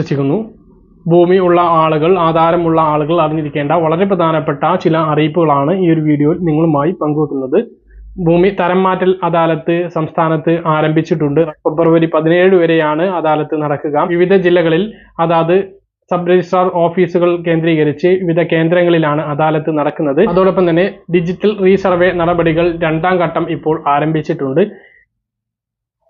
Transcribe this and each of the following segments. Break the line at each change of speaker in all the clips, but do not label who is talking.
വിശ്വസിക്കുന്നു. ഭൂമി ഉള്ള ആളുകൾ ആധാരമുള്ള ആളുകൾ അറിഞ്ഞിരിക്കേണ്ട വളരെ പ്രധാനപ്പെട്ട ചില അറിയിപ്പുകളാണ് ഈ ഒരു വീഡിയോയിൽ നിങ്ങളുമായി പങ്കുവെക്കുന്നത്. ഭൂമി തരം മാറ്റൽ അദാലത്ത് സംസ്ഥാനത്ത് ആരംഭിച്ചിട്ടുണ്ട്. ഫെബ്രുവരി പതിനേഴ് വരെയാണ് അദാലത്ത് നടക്കുക. വിവിധ ജില്ലകളിൽ അതാത് സബ് രജിസ്ട്രാർ ഓഫീസുകൾ കേന്ദ്രീകരിച്ച് വിവിധ കേന്ദ്രങ്ങളിലാണ് അദാലത്ത് നടക്കുന്നത്. അതോടൊപ്പം തന്നെ ഡിജിറ്റൽ റീസർവേ നടപടികൾ രണ്ടാം ഘട്ടം ഇപ്പോൾ ആരംഭിച്ചിട്ടുണ്ട്.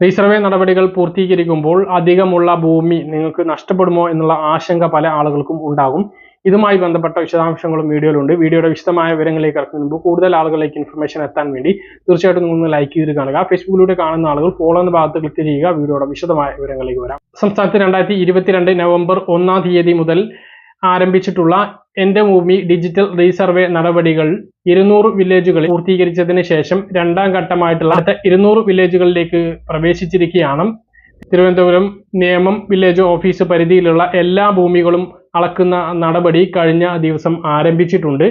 റീസർവേ നടപടികൾ പൂർത്തീകരിക്കുമ്പോൾ അധികമുള്ള ഭൂമി നിങ്ങൾക്ക് നഷ്ടപ്പെടുമോ എന്നുള്ള ആശങ്ക പല ആളുകൾക്കും ഉണ്ടാകും. ഇതുമായി ബന്ധപ്പെട്ട വിശദാംശങ്ങളും വീഡിയോയിലുണ്ട്. വീഡിയോയുടെ വിശദമായ വിവരങ്ങളിലേക്ക് ഇറക്കുന്നതിന് മുമ്പ് കൂടുതൽ ആളുകളിലേക്ക് ഇൻഫർമേഷൻ എത്താൻ വേണ്ടി തീർച്ചയായിട്ടും നിങ്ങൾ ലൈക്ക് ചെയ്ത് കാണുക. ഫേസ്ബുക്കിലൂടെ കാണുന്ന ആളുകൾ ഫോളോ എന്ന ഭാഗത്ത് ക്ലിക്ക് ചെയ്യുക. വീഡിയോയുടെ വിശദമായ വിവരങ്ങളിലേക്ക് വരാം. സംസ്ഥാനത്ത് രണ്ടായിരത്തി നവംബർ ഒന്നാം തീയതി മുതൽ ആരംഭിച്ചിട്ടുള്ള എന്റെ ഭൂമി ഡിജിറ്റൽ റീസർവേ നടപടികൾ ഇരുന്നൂറ് വില്ലേജുകളിൽ പൂർത്തീകരിച്ചതിന് ശേഷം രണ്ടാം ഘട്ടമായിട്ടുള്ള അടുത്ത ഇരുന്നൂറ് വില്ലേജുകളിലേക്ക് പ്രവേശിച്ചിരിക്കുകയാണ്. തിരുവനന്തപുരം നിയമം വില്ലേജ് ഓഫീസ് പരിധിയിലുള്ള എല്ലാ ഭൂമികളും അളക്കുന്ന നടപടി കഴിഞ്ഞ ദിവസം ആരംഭിച്ചിട്ടുണ്ട്.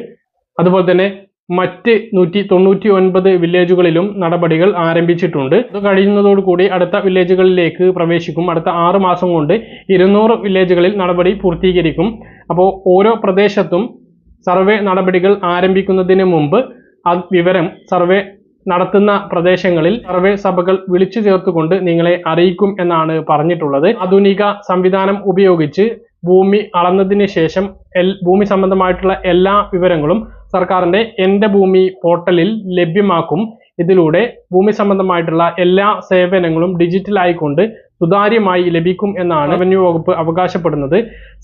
അതുപോലെ തന്നെ മറ്റ് നൂറ്റി തൊണ്ണൂറ്റി ഒൻപത് വില്ലേജുകളിലും നടപടികൾ ആരംഭിച്ചിട്ടുണ്ട്. ഇത് കഴിയുന്നതോടുകൂടി അടുത്ത വില്ലേജുകളിലേക്ക് പ്രവേശിക്കും. അടുത്ത ആറ് മാസം കൊണ്ട് ഇരുന്നൂറ് വില്ലേജുകളിൽ നടപടി പൂർത്തീകരിക്കും. അപ്പോൾ ഓരോ പ്രദേശത്തും സർവേ നടപടികൾ ആരംഭിക്കുന്നതിന് മുമ്പ് ആ വിവരം സർവേ നടത്തുന്ന പ്രദേശങ്ങളിൽ സർവേ സഭകൾ വിളിച്ചു ചേർത്തുകൊണ്ട് നിങ്ങളെ അറിയിക്കും എന്നാണ് പറഞ്ഞിട്ടുള്ളത്. ആധുനിക സംവിധാനം ഉപയോഗിച്ച് ഭൂമി അളന്നതിന് ശേഷം എൽ ഭൂമി സംബന്ധമായിട്ടുള്ള എല്ലാ വിവരങ്ങളും സർക്കാരിന്റെ എന്റെ ഭൂമി പോർട്ടലിൽ ലഭ്യമാക്കും. ഇതിലൂടെ ഭൂമി സംബന്ധമായിട്ടുള്ള എല്ലാ സേവനങ്ങളും ഡിജിറ്റൽ ആയിക്കൊണ്ട് സുതാര്യമായി ലഭിക്കും എന്നാണ് റവന്യൂ വകുപ്പ് അവകാശപ്പെടുന്നത്.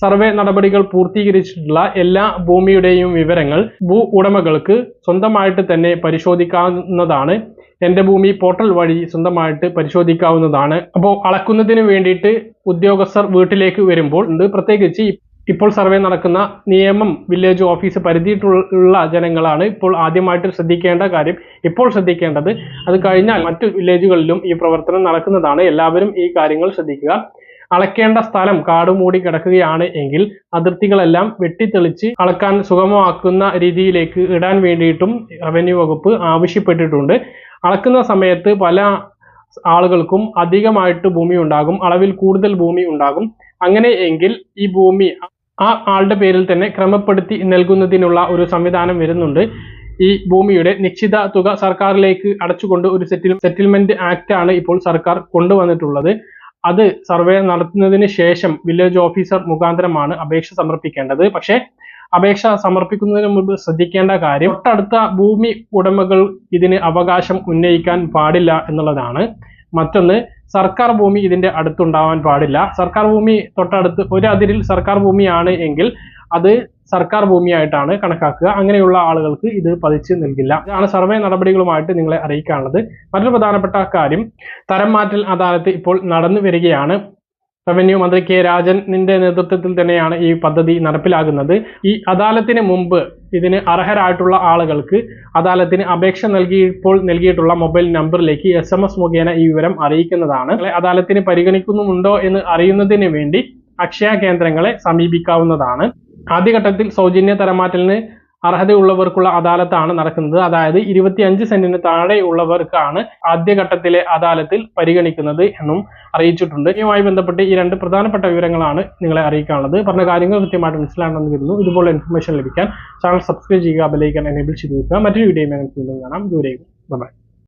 സർവേ നടപടികൾ പൂർത്തീകരിച്ചിട്ടുള്ള എല്ലാ ഭൂമിയുടെയും വിവരങ്ങൾ ഭൂ ഉടമകൾക്ക് സ്വന്തമായിട്ട് തന്നെ പരിശോധിക്കാവുന്നതാണ്. എന്റെ ഭൂമി പോർട്ടൽ വഴി സ്വന്തമായിട്ട് പരിശോധിക്കാവുന്നതാണ്. അപ്പോൾ അളക്കുന്നതിന് വേണ്ടിയിട്ട് ഉദ്യോഗസ്ഥർ വീട്ടിലേക്ക് വരുമ്പോൾ പ്രത്യേകിച്ച് ഇപ്പോൾ സർവേ നടക്കുന്ന നിയമം വില്ലേജ് ഓഫീസ് പരിധിയിട്ടുള്ള ജനങ്ങളാണ് ഇപ്പോൾ ആദ്യമായിട്ട് ശ്രദ്ധിക്കേണ്ട കാര്യം. ഇപ്പോൾ ശ്രദ്ധിക്കേണ്ടത് അത് കഴിഞ്ഞാൽ മറ്റു വില്ലേജുകളിലും ഈ പ്രവർത്തനം നടക്കുന്നതാണ്. എല്ലാവരും ഈ കാര്യങ്ങൾ ശ്രദ്ധിക്കുക. അളക്കേണ്ട സ്ഥലം കാട് മൂടി കിടക്കുകയാണ് എങ്കിൽ അതിർത്തികളെല്ലാം വെട്ടിത്തെളിച്ച് അളക്കാൻ സുഗമമാക്കുന്ന രീതിയിലേക്ക് ഇടാൻ വേണ്ടിയിട്ടും റവന്യൂ വകുപ്പ് ആവശ്യപ്പെട്ടിട്ടുണ്ട്. അളക്കുന്ന സമയത്ത് പല ആളുകൾക്കും അധികമായിട്ട് ഭൂമി ഉണ്ടാകും. അളവിൽ കൂടുതൽ ഭൂമി ഉണ്ടാകും. അങ്ങനെ എങ്കിൽ ഈ ഭൂമി ആ ആളുടെ പേരിൽ തന്നെ ക്രമപ്പെടുത്തി നൽകുന്നതിനുള്ള ഒരു സംവിധാനം വരുന്നുണ്ട്. ഈ ഭൂമിയുടെ നിശ്ചിത തുക സർക്കാരിലേക്ക് അടച്ചുകൊണ്ട് ഒരു സെറ്റിൽ സെറ്റിൽമെന്റ് ആക്ട് ആണ് ഇപ്പോൾ സർക്കാർ കൊണ്ടുവന്നിട്ടുള്ളത്. അത് സർവേ നടത്തുന്നതിന് ശേഷം വില്ലേജ് ഓഫീസർ മുഖാന്തരമാണ് അപേക്ഷ സമർപ്പിക്കേണ്ടത്. പക്ഷേ അപേക്ഷ സമർപ്പിക്കുന്നതിന് മുമ്പ് ശ്രദ്ധിക്കേണ്ട കാര്യം തൊട്ടടുത്ത ഭൂമി ഉടമകൾ ഇതിന് അവകാശം ഉന്നയിക്കാൻ പാടില്ല എന്നുള്ളതാണ്. മറ്റൊന്ന് സർക്കാർ ഭൂമി ഇതിന്റെ അടുത്തുണ്ടാവാൻ പാടില്ല. സർക്കാർ ഭൂമി തൊട്ടടുത്ത് ഒരു അതിരിൽ സർക്കാർ ഭൂമിയാണ് എങ്കിൽ അത് സർക്കാർ ഭൂമിയായിട്ടാണ് കണക്കാക്കുക. അങ്ങനെയുള്ള ആളുകൾക്ക് ഇത് പതിച്ച് നൽകില്ല. ഇതാണ് സർവേ നടപടികളുമായിട്ട് നിങ്ങളെ അറിയിക്കാനുള്ളത്. മറ്റൊരു പ്രധാനപ്പെട്ട കാര്യം തരം മാറ്റൽ അദാലത്ത് ഇപ്പോൾ നടന്നു വരികയാണ്. റവന്യൂ മന്ത്രി കെ രാജന്റെ നേതൃത്വത്തിൽ തന്നെയാണ് ഈ പദ്ധതി നടപ്പിലാകുന്നത്. ഈ അദാലത്തിന് മുമ്പ് ഇതിന് അർഹരായിട്ടുള്ള ആളുകൾക്ക് അദാലത്തിന് അപേക്ഷ നൽകിയപ്പോൾ നൽകിയിട്ടുള്ള മൊബൈൽ നമ്പറിലേക്ക് എസ് എം എസ് മുഖേന ഈ വിവരം അറിയിക്കുന്നതാണ്. അദാലത്തിന് പരിഗണിക്കുന്നുണ്ടോ എന്ന് അറിയുന്നതിന് വേണ്ടി അക്ഷയ കേന്ദ്രങ്ങളെ സമീപിക്കാവുന്നതാണ്. ആദ്യഘട്ടത്തിൽ സൗജന്യ തരമാറ്റലിന് അർഹതയുള്ളവർക്കുള്ള അദാലത്താണ് നടക്കുന്നത്. അതായത് ഇരുപത്തിയഞ്ച് സെന്റിന് താഴെയുള്ളവർക്കാണ് ആദ്യഘട്ടത്തിലെ അദാലത്തിൽ പരിഗണിക്കുന്നത് എന്നും അറിയിച്ചിട്ടുണ്ട്. ഇതുമായി ബന്ധപ്പെട്ട് ഈ രണ്ട് പ്രധാനപ്പെട്ട വിവരങ്ങളാണ് നിങ്ങളെ അറിയിക്കാനുള്ളത്. പറഞ്ഞ കാര്യങ്ങൾ കൃത്യമായിട്ട് മനസ്സിലാണെന്ന് കരുതുന്നു. ഇതുപോലെ ഇൻഫർമേഷൻ ലഭിക്കാൻ ചാനൽ സബ്സ്ക്രൈബ് ചെയ്യുക ബെലൈക്കൻ എനേബിൾ ചെയ്ത് വെക്കുക. മറ്റൊരു വീഡിയോ വീണ്ടും കാണാം. ദൂരെയും ബൈ